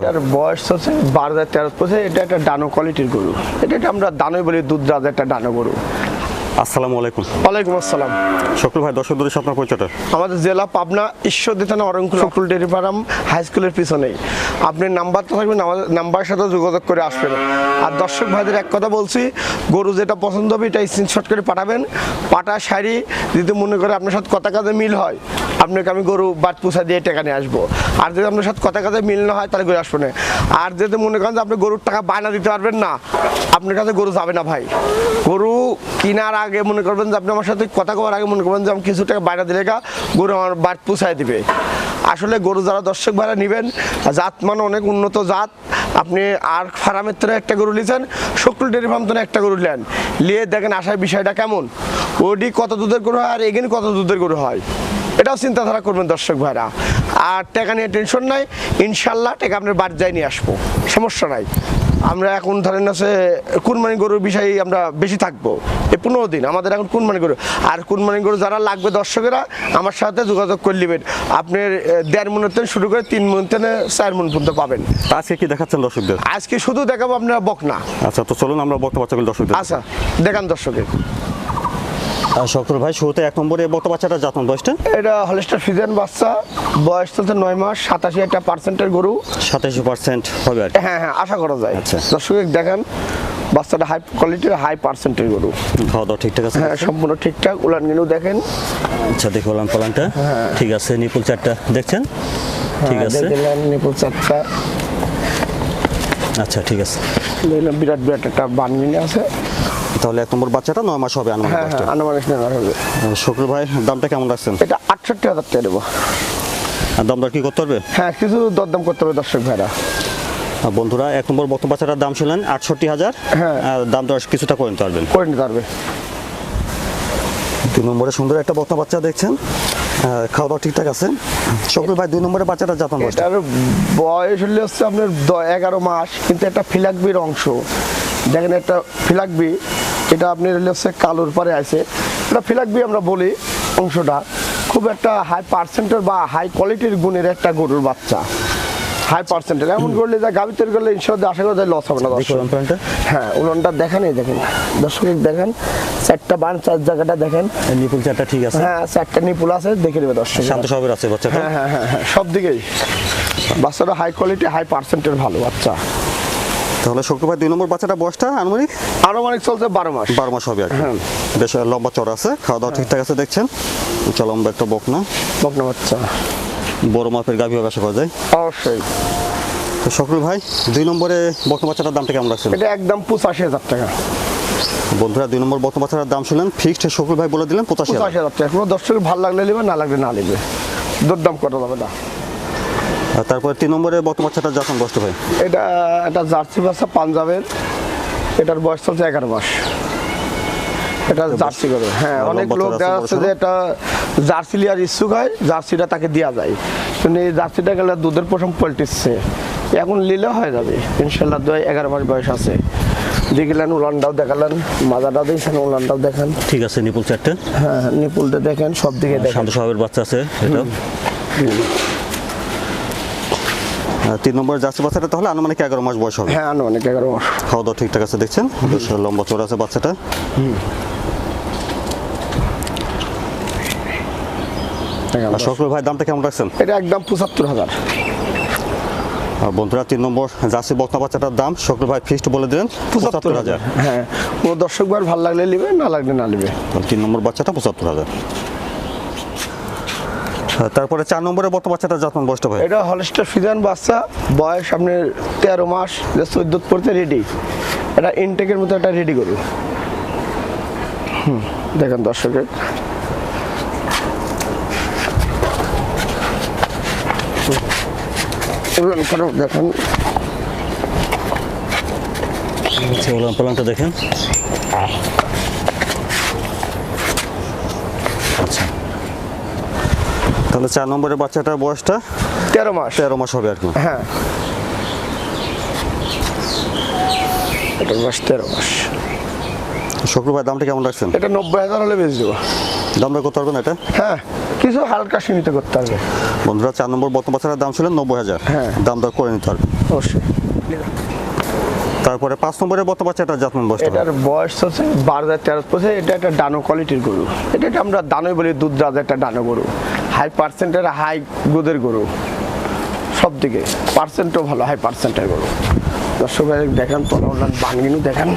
এটার বয়স হচ্ছে বারো হাজার তেরো এটা একটা ডানো কোয়ালিটির গরু। এটা আমরা দানোই বলি দুধ রাজা একটা ডানো গরু। আসসালামু আলাইকুম। ওয়ালাইকুম আসসালাম। শকুল ভাই দর্শক দূরে আপনার পরিচয়টা? আমাদের জেলা পাবনা ঈশ্বরদী থানা অরঙ্কুল ফকরুল ডেরি ফার্ম হাই স্কুলের পিছনেই আপনি নাম্বারটা থাকবেন আমাদের নাম্বারের সাথে যোগাযোগ করে আসবেন। আর দর্শক ভাইদের এক কথা বলছি গরু যেটা পছন্দ হবে এটা স্ক্রিনশট করে পাঠাবেন। পাটা শাড়ি যদি মনে করে আপনার সাথে কথা কাজে মিল হয় আপনাকে আমি গরু বাট পুষা দিয়ে টাকা নিয়ে আসব। আর যদি আপনার সাথে কথা কাজে মিল না হয় তাহলে গরু আসব না। আর যদি মনে করেন যে আপনি গরুর টাকা বায়না দিতে পারবেন না আপনার কাছে গরু যাবে না ভাই। গরু কেনার আগে মনে করবেন যে আপনি আমার সাথে কথা কওয়ার আগে মনে করবেন যে আমি কিছু টাকা বাইরে দিলে গরু আমার বাট পুষায় দিবে। আসলে গরু যারা দর্শক ভাড়া নেবেন, জাত মানে অনেক উন্নত জাত। আপনি আর ফার্মের থেকে একটা গরু নিয়েছেন শুক্র ডেরি ফার্ম থেকে একটা গরু নেন। নিয়ে দেখেন আসার বিষয়টা কেমন? ওডি কত দুধের গরু হয় আর এগিন কত দুধের গরু হয়? এটাও চিন্তাধারা করবেন দর্শক ভাইরা। আর টাকা নিয়ে টেনশন নাই, ইনশাল্লাহ টাকা আপনার বাদ যাই নিয়ে আসব। সমস্যা নাই। আমরা এখন ধরেন আছে কুরবানি গরুর বিষয়ে আমরা বেশি থাকব। পনেরো দিন। আমাদের এখন কুরবানি গরু আর কুরবানি গরু যারা লাগবে দর্শকেরা আমার সাথে যোগাযোগ করে নেবেন। আপনার দেড় মনের থেকে শুরু করে তিন মন থেকে চার মন পর্যন্ত পাবেন। আজকে কি দেখাচ্ছেন দর্শকদের? আজকে শুধু দেখাবো আপনারা বকনা। আচ্ছা তো চলুন আমরা বক্তব্য বাচ্চাগুলো দর্শকদের আচ্ছা দেখান দর্শকের। শকুল ভাই শুরুতে এক নম্বরে বক্তব্য বাচ্চাটা জাতন বয়সটা? এটা হলিস্টার ফিজেন বাচ্চা বয়স চলছে নয় মাস সাতাশি একটা পার্সেন্টের গরু। সাতাশি পার্সেন্ট হবে হ্যাঁ হ্যাঁ আশা করা যায়। আচ্ছা। দর্শক দেখান। বাচ্চাটা হাই কোয়ালিটির হাই পার্সেন্টের গরু। খাওয়া দাওয়া ঠিকঠাক আছে? হ্যাঁ সম্পূর্ণ ঠিকঠাক। উলান গিনু দেখেন। আচ্ছা দেখে বললাম পালানটা। ঠিক আছে নিপুল চারটা। দেখছেন? ঠিক হ্যাঁ, আছে দেখলেন নিপুল চারটা। আচ্ছা ঠিক আছে। দেখলাম বিরাট বিরাট একটা বানমিনে আছে। তাহলে এক নম্বর বাচ্চাটা নয় মাস হবে আনুমানিক হ্যাঁ হ্যাঁ আনুমানিক নেওয়া হবে। শকুল ভাই দামটা কেমন রাখছেন? এটা আটষট্টি হাজার টাকা দেবো। আর দাম দর কি করতে হবে? হ্যাঁ কিছু দরদাম করতে হবে দর্শক ভাইরা। বন্ধুরা এক নম্বর বক্তব্য বাচ্চাটার দাম ছিলেন আটষট্টি হাজার। হ্যাঁ। দাম দর কিছুটা করে নিতে পারবেন। করে নিতে পারবে। দুই নম্বরে সুন্দর একটা বক্তা বাচ্চা দেখছেন। খাওয়া দাওয়া ঠিকঠাক আছে? ভাই দুই নম্বরে বাচ্চাটা এটার বয়স হলে হচ্ছে আপনার এগারো মাস কিন্তু একটা ফিলাকবির অংশ। দেখেন একটা ফিলাকবি এটা আপনার হলে হচ্ছে কালোর পরে আছে। এটা ফিলাকবি আমরা বলি অংশটা। খুব একটা হাই পার্সেন্টের বা হাই কোয়ালিটির গুণের একটা গরুর বাচ্চা। হাই পার্সেন্টের এমন করলে যা গাভি তৈরি করলে ইনশাল্লাহ আশা করা যায় লস হবে না দর্শক। হ্যাঁ উলনটা দেখেন এই দেখেন। দর্শক দেখেন চারটা বান চার জায়গাটা দেখেন। নিপুল চারটা ঠিক আছে। হ্যাঁ চারটা নিপুল আছে দেখে নেবে দর্শক। শান্ত স্বভাবের আছে বাচ্চাটা। হ্যাঁ হ্যাঁ হ্যাঁ হ্যাঁ সব দিকেই। বাচ্চাটা হাই কোয়ালিটি হাই পার্সেন্টের ভালো বাচ্চা। তাহলে ভাই দুই নম্বর বাচ্চাটা বয়সটা আনুমানিক? আরও অনেক চলছে বারো মাস। বারো মাস হবে আর হ্যাঁ। বেশ লম্বা চড়া আছে। খাওয়া দাওয়া ঠিকঠাক আছে দেখছেন? উঁচা লম্বা একটা বকনা। বকনা বাচ্চা। বড় মাপের গাভী হবে আশা করা যায়। অবশ্যই। তো ভাই দুই নম্বরে বকনা বাচ্চাটার দামটা কেমন রাখছেন? এটা একদম পঁচাশি হাজার টাকা। বন্ধুরা দুই নম্বর বকনা বাচ্চাটার দাম শুনলেন ফিক্সড শকুল ভাই বলে দিলেন পঁচাশি পঁচাশি হাজার টাকা। কোনো দর্শকের ভালো লাগলে নেবে না লাগলে না নেবে। দরদাম করা যাবে না। আর তারপরে তিন নম্বরে বকনা বাচ্চাটা যখন বসতে ভাই? এটা একটা জার্সি বাচ্চা পাঞ্জাবের। এটার বয়স চলছে এগারো মাস। এটা জার্সি করে। হ্যাঁ অনেক লোক দেখা যাচ্ছে যে এটা জার্সি লিয়ার ইচ্ছুক হয় জার্সিটা তাকে দেওয়া যায়। কিন্তু এই জার্সিটা গেলে দুধের প্রথম পল্টিচ্ছে এখন নিলে হয়ে যাবে। ইনশাল্লাহ দু এগারো মাস বয়স আছে। দেখলেন উলানটাও দেখালেন মাজাটাও দেখছেন উলানটাও দেখেন। ঠিক আছে নিপুল চারটে। হ্যাঁ নিপুলটা দেখেন সব দিকে দেখেন। শান্ত বাচ্চা আছে এটা তিন নম্বর জার্সি বাচ্চাটা তাহলে আনুমানিক এগারো মাস বয়স হবে। হ্যাঁ আনুমানিক এগারো মাস। খাওয়া দাওয়া ঠিকঠাক আছে দেখছেন? লম্বা চড়া আছে বাচ্চাটা। এগারো আর ভাই দামটা কেমন রাখছেন? এটা একদম পঁচাত্তর হাজার। আর বন্ধুরা তিন নম্বর জার্সি বকনা বাচ্চাটার দাম শকুল ভাই ফিক্সড বলে দিলেন পঁচাত্তর হাজার। হ্যাঁ কোনো দর্শক বার ভালো লাগলে নেবে না লাগলে না নেবে। তিন নম্বর বাচ্চাটা পঁচাত্তর হাজার। তারপরে চার নম্বরে বত বাচ্চাটা যত্ন বয়সটা ভাই? এটা হলস্টার ফিজান বাচ্চা বয়স আপনার তেরো মাস চোদ্দ পড়তে রেডি এটা ইনটেকের মতো একটা রেডি করু হুম, দেখেন দর্শকের। উলান করো, দেখেন। আচ্ছা ওলান পালানটা দেখেন। আচ্ছা। তাহলে চার নম্বরের বাচ্চাটার বয়সটা? তেরো মাস। তেরো মাস হবে আর কি। হ্যাঁ। এটার বয়স তেরো মাস। শকুর ভাই দামটা কেমন রাখছেন? এটা নব্বই হাজার হলে বেচ দেবো। দামটা করতে পারবেন এটা? হ্যাঁ। কিছু হালকা সীমিত করতে হবে। বন্ধুরা চার নম্বর বর্তমান বাচ্চাটার দাম ছিল নব্বই হাজার। হ্যাঁ। দাম দর করে নিতে হবে। অবশ্যই। তারপরে পাঁচ নম্বরের বর্তমান বাচ্চাটার জাতমান বয়স এটার বয়স হচ্ছে বারো হাজার তেরো পড়ছে এটা একটা ডানো কোয়ালিটির গরু। এটা একটা আমরা দানোই বলি দুধ রাজ একটা ডানো গরু। হাই পার্সেন্টের হাই দুধের গরু। সব দিকে পার্সেন্টও ভালো হাই পার্সেন্টের গরু। দর্শক ভাই দেখান তোলা ওনার বানগিনু দেখান।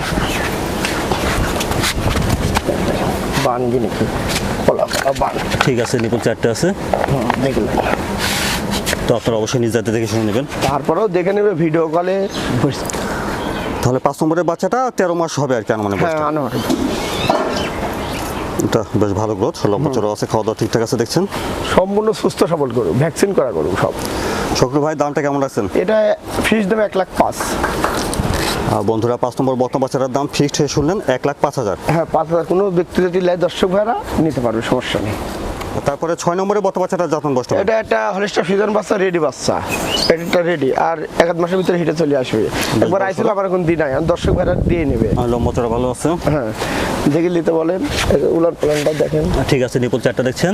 বানগিনি ঠিক আছে নিপুল চারটে আছে। তো আপনারা অবশ্যই নিজ দায়িত্বে দেখে শুনে নেবেন। তারপরেও দেখে নেবে ভিডিও কলে তাহলে পাঁচ নম্বরের বাচ্চাটা তেরো মাস হবে আর কি মানে হ্যাঁ এটা বেশ ভালো গ্রোথ লম্বা আছে খাওয়া দাওয়া ঠিকঠাক আছে দেখছেন? সম্পূর্ণ সুস্থ সবল গরু ভ্যাকসিন করা গরু সব। শক্র ভাই দামটা কেমন রাখছেন? এটা ফিস দেবে এক লাখ পাঁচ। বন্ধুরা পাঁচ নম্বর বর্তমান বাচ্চাটার দাম ফিক্সড হয়ে শুনলেন এক লাখ পাঁচ হাজার। হ্যাঁ পাঁচ হাজার। কোনো ব্যক্তি যদি লাই দর্শক ভাইরা নিতে পারবে সমস্যা নেই। তারপরে ছয় নম্বরে বর্তমান বাচ্চাটার যত্ন বসতে এটা একটা হলিস্টার ফিজন বাচ্চা রেডি বাচ্চা। এটা রেডি আর এক আধ মাসের ভিতরে হিটে চলে আসবে। একবার আইছিল আবার এখন দিন আয় দর্শক ভাইরা দিয়ে নেবে। আর লম্বা ভালো আছে। হ্যাঁ। দেখে নিতে বলেন। উলার প্ল্যানটা দেখেন। ঠিক আছে নিপুল চারটা দেখছেন।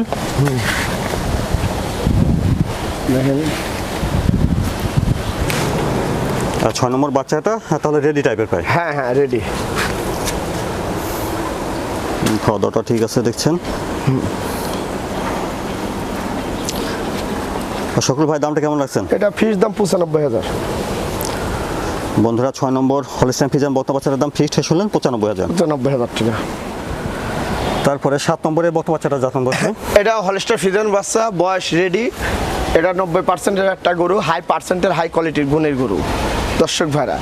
দেখেন। ছয় নম্বর বাচ্চাটা হ্যাঁ, তাহলে রেডি টাইপের পাই হ্যাঁ হ্যাঁ রেডি খাওয়া দাওয়াটা ঠিক আছে দেখছেন? শকুল ভাই দামটা কেমন রাখছেন? এটা ফিস দাম পঁচানব্বই হাজার। বন্ধুরা ছয় নম্বর হলিস্টাইন ফিজান বর্তমান বাচ্চাটার দাম ফিক্সড শুনলেন পঁচানব্বই হাজার। পঁচানব্বই হাজার টাকা। তারপরে সাত নম্বরে বর্তমান বাচ্চাটা যত্ন বসছে এটা হলিস্টার ফিজন বাচ্চা বয়স রেডি এটা নব্বই পার্সেন্টের একটা গরু হাই পার্সেন্টের হাই কোয়ালিটির গুণের গরু। দর্শক ভাইরা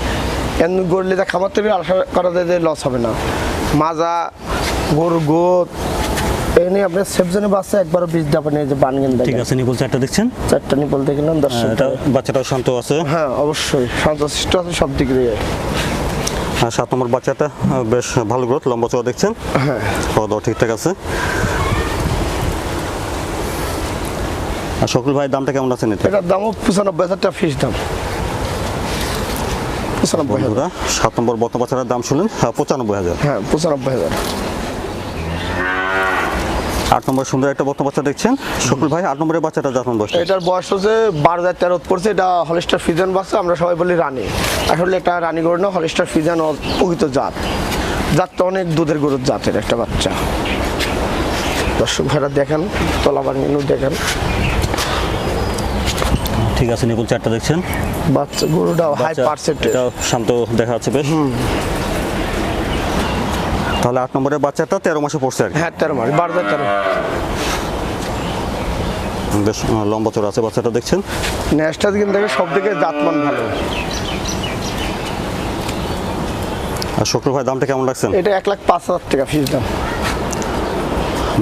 এন গরলে যা খাবার থেকে আশা করা যায় যে লস হবে না। মাজা গরু গোদ আপনার সেফজনে বাচ্চা একবারও বীজ দাপা নিয়ে যে ঠিক আছে নিপুল চারটা দেখছেন? চারটা নিপল দেখলাম দর্শক এটা বাচ্চাটাও শান্ত আছে। হ্যাঁ অবশ্যই আছে সব দিক দিয়ে। আর সাত নম্বর বাচ্চাটা বেশ ভালো গ্রোথ লম্বা চড়া দেখছেন? হ্যাঁ। খাওয়া দাওয়া ঠিকঠাক আছে। আর শকুল ভাই দামটা কেমন আছে এটার দামও পঁচানব্বই হাজার টাকা ফিস দাম। পঁচানব্বই হাজার। সাত নম্বর বর্তমান বাচ্চাটার দাম শুনলেন হ্যাঁ, পঁচানব্বই হাজার। হ্যাঁ পঁচানব্বই হাজার। আট নম্বর সুন্দর একটা বর্তমান বাচ্চা দেখছেন। শকুল ভাই আট নম্বরের বাচ্চাটা যত্ন বসছে এটার বয়স হচ্ছে বারো হাজার তেরো পড়ছে এটা হলিস্টার ফিজান বাচ্চা আমরা সবাই বলি রানী। আসলে এটা রানী গরু না হলিস্টার ফিজান প্রকৃত জাত। জাতটা অনেক দুধের গরুর জাতের একটা বাচ্চা। দর্শক ভাইরা দেখেন তলাবার মেনু দেখেন। ঠিক আছে নিপুল চারটা দেখছেন? বাচ্চা গরুটা হাই পার্সেন্টেজ এটাও শান্ত দেখা যাচ্ছে বেশ। তাহলে আট নম্বরের বাচ্চাটা তেরো মাসে পড়ছে আর হ্যাঁ তেরো মাস বারো তেরো। বেশ লম্বা চড়া আছে বাচ্চাটা দেখছেন? ন্যাসটা কিন্তু দেখে সব দিকে জাতমান ভালো। আর শকুল ভাই দামটা কেমন রাখছেন? এটা এক লাখ পাঁচ হাজার টাকা ফিস দাম।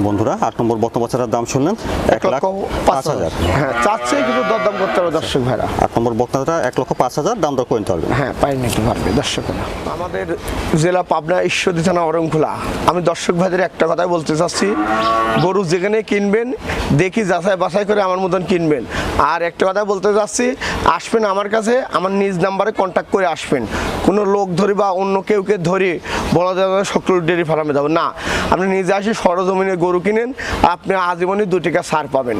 বন্ধুরা আট নম্বর বর্তমান বাচ্চাটার দাম শুনলেন এক লক্ষ পাঁচ হাজার। হ্যাঁ চাচ্ছে কিন্তু দরদাম করতে হবে দর্শক ভাইরা। আট নম্বর বক্তাটা এক লক্ষ পাঁচ হাজার দাম দর করে নিতে পারবেন। হ্যাঁ পাই নাকি পারবে দর্শকরা আমাদের জেলা পাবনা ঈশ্বরদী থানা অরংখোলা। আমি দর্শক ভাইদের একটা কথাই বলতে চাচ্ছি গরু যেখানে কিনবেন দেখি যাচাই বাছাই করে আমার মতন কিনবেন। আর একটা কথা বলতে চাচ্ছি আসবেন আমার কাছে আমার নিজ নাম্বারে কন্ট্যাক্ট করে আসবেন। কোনো লোক ধরি বা অন্য কেউকে ধরে বলা যাবে শক্র ডেয়ারি ফার্মে যাব। না আপনি নিজে আসি সরজমিনে গরু কিনেন আপনি আজীবনই দু টাকা সার পাবেন।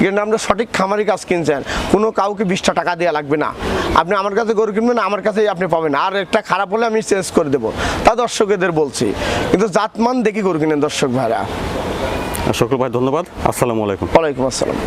কিন্তু আমরা সঠিক খামারি কাজ কিনছেন কোনো কাউকে বিশটা টাকা দেওয়া লাগবে না। আপনি আমার কাছে গরু কিনবেন আমার কাছেই আপনি পাবেন। আর একটা খারাপ হলে আমি চেঞ্জ করে দেবো। তা দর্শকদের বলছি। কিন্তু জাতমান দেখি গরু কিনেন দর্শক ভাইরা। আর ভাই ধন্যবাদ। আসসালামু আলাইকুম। ওয়ালাইকুম আসসালাম।